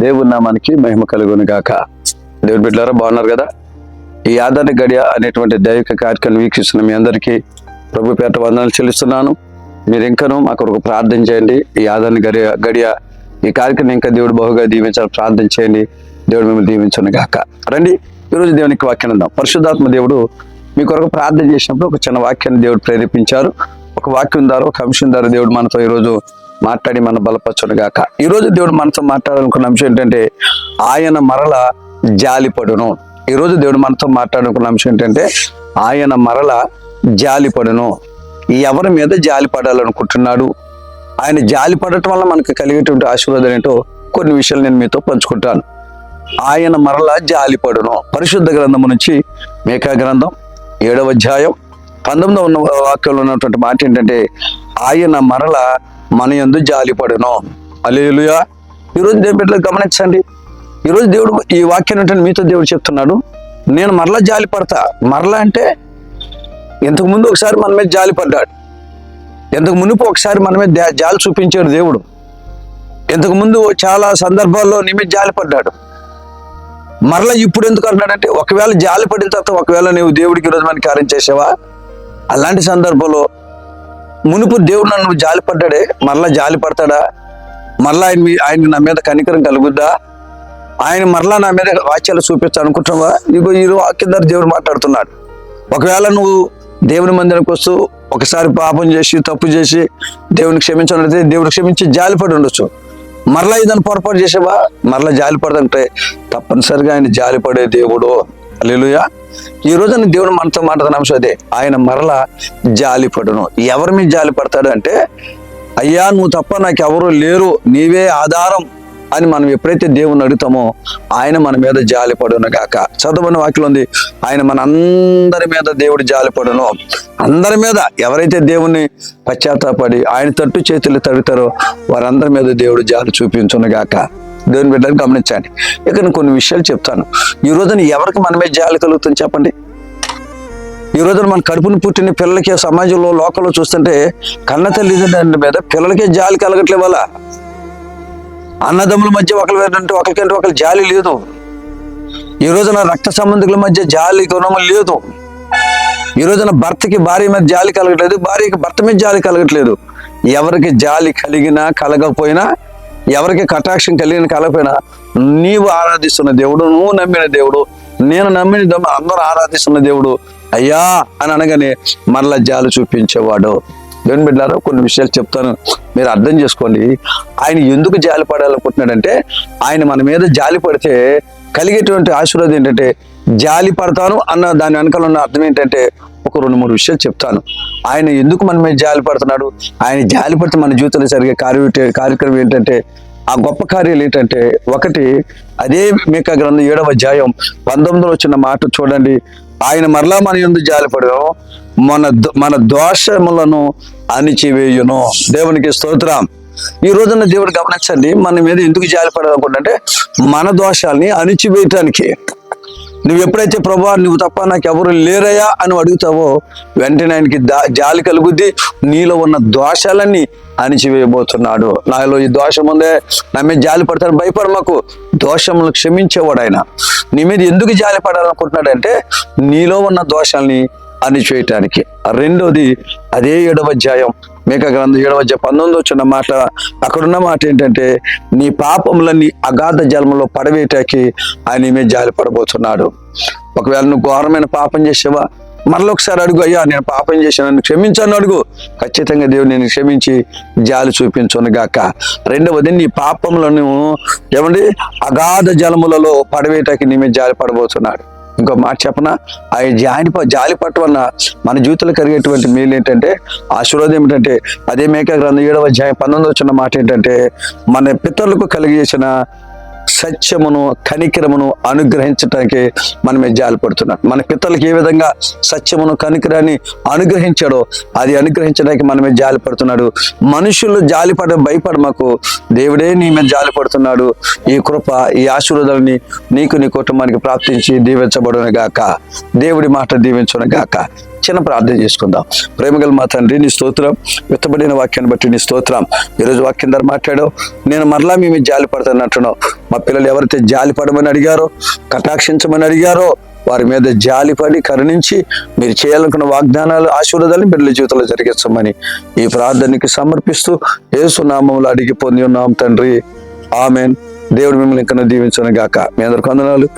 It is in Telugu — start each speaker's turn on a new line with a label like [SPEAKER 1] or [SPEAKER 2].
[SPEAKER 1] దేవుని నామానికి మహిమ కలుగును గాక. దేవుని బిడ్డారా బాగున్నారు కదా? ఈ ఆదరణ గడియ అనేటువంటి దైవిక కార్యక్రమం వీక్షిస్తున్న మీ అందరికీ ప్రభు పేట వందనాలు చెల్లిస్తున్నాను. మీరు ఇంకనూ మా కొరకు ప్రార్థన చేయండి. ఈ ఆదరణ గడియ గడియ ఈ కార్యక్రమం ఇంకా దేవుడు బహుగా దీవించాలి ప్రార్థన చేయండి. దేవుడు మిమ్మల్ని దీవించను గాక. రండి ఈరోజు దేవునికి వాక్యం ఉందాం. పరిశుద్ధాత్మ దేవుడు మీ కొరకు ప్రార్థన చేసినప్పుడు ఒక చిన్న వాక్యాన్ని దేవుడు ప్రేరేపించారు. ఒక వాక్యం ద్వారా ఒక అంశం ద్వారా దేవుడు మనతో ఈరోజు మాట్లాడి మన బలపరచును గాక ఈ రోజు దేవుడు మనతో మాట్లాడాలనుకున్న అంశం ఏంటంటే ఆయన మరల జాలిపడును. ఈ రోజు దేవుడు మనతో మాట్లాడాలనుకున్న అంశం ఏంటంటే ఆయన మరల జాలిపడును. ఎవరి మీద జాలి పడాలనుకుంటున్నాడు ఆయన జాలి పడటం వల్ల మనకు కలిగేటువంటి ఆశీర్వాదం ఏంటో కొన్ని విషయాలు నేను మీతో పంచుకుంటాను. ఆయన మరలా జాలిపడును. పరిశుద్ధ గ్రంథం నుంచి మేకా గ్రంథం ఏడవ అధ్యాయం పంతొమ్మిదవ ఉన్న వాక్యంలో ఉన్నటువంటి మాట ఏంటంటే ఆయన మరల మన యందు జాలిపడును అలేలుయా ఈరోజు దేవుని బిడ్డలు గమనించండి. ఈరోజు దేవుడు ఈ వాక్యం ఏంటంటే మీతో దేవుడు చెప్తున్నాడు. నేను మరలా జాలి పడతా. మరలా అంటే ఇంతకుముందు ఒకసారి మన మీద జాలి పడ్డాడు. ఇంతకు మునుపు ఒకసారి మన మీద జాలి చూపించాడు దేవుడు. ఇంతకు ముందు చాలా సందర్భాల్లో నీ మీద జాలి పడ్డాడు. మరలా ఇప్పుడు ఎందుకు అంటున్నాడంటే ఒకవేళ జాలి పడిన తర్వాత ఒకవేళ నువ్వు దేవుడికి ఈరోజు మనకి కార్యం చేసావా? అలాంటి సందర్భంలో మునుపు దేవుడు నన్ను జాలి పడ్డాడే మరలా జాలి పడతాడా మరలా ఆయన మీ- ఆయన నా మీద కనికరం కలుగుద్దా? ఆయన మరలా నా మీద వాక్యాలు చూపిస్తా అనుకుంటున్నావా? నీకు ఈ వాక్యం ద్వారా దేవుడు మాట్లాడుతున్నాడు. ఒకవేళ నువ్వు దేవుని మందిరానికి వస్తూ ఒకసారి పాపం చేసి తప్పు చేసి దేవుని క్షమించాలంటే దేవుడు క్షమించి జాలిపడి ఉండొచ్చు. మరలా ఇదని పొరపాటు చేసావా? మరలా జాలిపడదంటే తప్పనిసరిగా ఆయన జాలిపడే దేవుడు. అల్లేలుయా ఈ రోజున దేవుడు మనతో మాట్లాడిన అంశం అదే. ఆయన మరల జాలిపడును ఎవరి మీద జాలి పడతాడు అంటే అయ్యా నువ్వు తప్ప నాకు ఎవరు లేరు నీవే ఆధారం అని మనం ఎప్పుడైతే దేవుని అడుగుతామో ఆయన మన మీద జాలిపడును గాక. చదవని వాక్యం ఉంది ఆయన మన అందరి మీద దేవుడు జాలిపడును అందరి మీద ఎవరైతే దేవుణ్ణి పశ్చాత్తాపడి ఆయన తట్టు చేతులు తడుతారో వారందరి మీద దేవుడు జాలి చూపించును గాక. దేవుని బిడ్డలు గమనించండి. ఇక నేను కొన్ని విషయాలు చెప్తాను. ఈ రోజున ఎవరికి మనమే జాలి కలుగుతుంది చెప్పండి? ఈ రోజున మన కడుపును పుట్టిన పిల్లలకి సమాజంలో లోకంలో చూస్తుంటే కన్న తల్లిదండ్రుల మీద పిల్లలకే జాలి కలగట్లే వాళ్ళ అన్నదమ్ముల మధ్య ఒకరి అంటే ఒకరికంటే ఒకరి జాలి లేదు. ఈ రోజున రక్త సంబంధికుల మధ్య జాలి గుణం లేదు. ఈ రోజున భర్తకి భార్య మీద జాలి కలగట్లేదు భార్యకి భర్త మీద జాలి కలగట్లేదు. ఎవరికి జాలి కలిగినా కలగకపోయినా ఎవరికి కటాక్షం కలిగిన కలకపోయినా నీవు ఆరాధిస్తున్న దేవుడు నువ్వు నమ్మిన దేవుడు నేను నమ్మిన అందరూ ఆరాధిస్తున్న దేవుడు. అయ్యా అని అనగానే మరలా జాలు చూపించేవాడు. దేవుని బిడ్డారా కొన్ని విషయాలు చెప్తాను. మీరు అర్థం చేసుకోండి. ఆయన ఎందుకు జాలి పడాలనుకుంటున్నాడంటే ఆయన మన మీద జాలి పడితే కలిగేటువంటి ఆశీర్వాదం ఏంటంటే జాలి పడతాను అన్న దాని వెనకాల ఉన్న అర్థం ఏంటంటే ఒక రెండు మూడు విషయాలు చెప్తాను. ఆయన ఎందుకు మన మీద జాలి పడుతున్నాడు? ఆయన జాలి పడితే మన జీవితంలో జరిగే కార్య కార్యక్రమం ఏంటంటే ఆ గొప్ప కార్యాలు ఏంటంటే ఒకటి అదే మీక గ్రంథం ఏడవ అధ్యాయం పంతొమ్మిదిలో వచ్చిన మాట చూడండి. ఆయన మరలా మన ఎందుకు జాలిపడను మన మన దోషములను అణిచివేయును. దేవునికి స్తోత్రం. ఈ రోజున దేవుడు గమనించండి మన మీద ఎందుకు జాలిపడాలనుకుంటే మన దోషాల్ని అణిచివేయటానికి. నువ్వు ఎప్పుడైతే ప్రభా నువ్వు తప్ప నాకు ఎవరు లేరయ్యా అని అడుగుతావో వెంటనే ఆయనకి దా- జాలి కలుగుద్ది నీలో ఉన్న దోషాలన్నీ అణిచివేయబోతున్నాడు. నాలో ఈ దోషం ఉందే నా మీద జాలి పడతాడు భయపడ మాకు దోషములను క్షమించేవాడు ఆయన. నీ మీద ఎందుకు జాలి పడాలనుకుంటున్నాడంటే నీలో ఉన్న దోషాల్ని అణిచివేయటానికి. రెండోది అదే ఏడవ అధ్యాయం. మేక గ్రంథం ఏడవ పంతొమ్మిది వచ్చిన మాట అక్కడున్న మాట ఏంటంటే నీ పాపములన్నీ అగాధ జలములో పడవేటాకి ఆయన మీద జాలి పడబోతున్నాడు ఒకవేళ నువ్వు ఘోరమైన పాపం చేసేవా? మరలా ఒకసారి అడుగు అయ్యా నేను పాపం చేశాను నన్ను క్షమించాను అడుగు. ఖచ్చితంగా దేవుడు నేను క్షమించి జాలి చూపించును గాక. రెండవది నీ పాపములను ఏమండి? అగాధ జలములలో పడవేటకి నీ మీద జాలి పడబోతున్నాడు ఇంకో మాట చెప్పన? ఆ జాలి జాలి పట్టు వలన మన జీవితంలో కలిగేటువంటి మేలు ఏంటంటే ఆశీర్వాదం ఏమిటంటే అదే మేక గ్రంథం ఏడవ అధ్యాయం పంతొమ్మిది వచ్చిన మాట ఏంటంటే మన పితరులకు కలిగేసిన సత్యమును కనికరమును అనుగ్రహించటానికి మనమే జాలిపడుతున్నాం. మన పితలకు ఏ విధంగా సత్యమును కనికరాన్ని అనుగ్రహించాడో అది అనుగ్రహించడానికి మనమే జాలిపడుతున్నాడు. మనుషులు జాలిపడ భయపడమకు భయపడ మాకు దేవుడే నీ మీద జాలిపడుతున్నాడు. ఈ కృప ఈ ఆశీర్వాదాలని నీకు నీ కుటుంబానికి ప్రాప్తించి దీవించబడును గాక దేవుడి మాట దీవించును గాక చిన్న ప్రార్థన చేసుకుందాం. ప్రేమగల మా తండ్రి నీ స్తోత్రం విత్తబడిన వాక్యాన్ని బట్టి నీ స్తోత్రం. ఈరోజు వాక్యం ద్వారా మాట్లాడావు. నేను మరలా మేము జాలి పడతాను అంటున్నావు మా పిల్లలు ఎవరైతే జాలి పడమని అడిగారో కటాక్షించమని అడిగారో వారి మీద జాలిపడి కరుణించి మీరు చేయాలనుకున్న వాగ్దానాలు ఆశీర్వాదాలు బిడ్డల జీవితంలో జరిగించమని ఈ ప్రార్థనకి సమర్పిస్తూ ఏసునామంలో అడిగి పొంది ఉన్నాం తండ్రి. ఆమెన్. దేవుడు మిమ్మల్ని ఇంకా దీవించను గాక మీ అందరికి వందనాలు.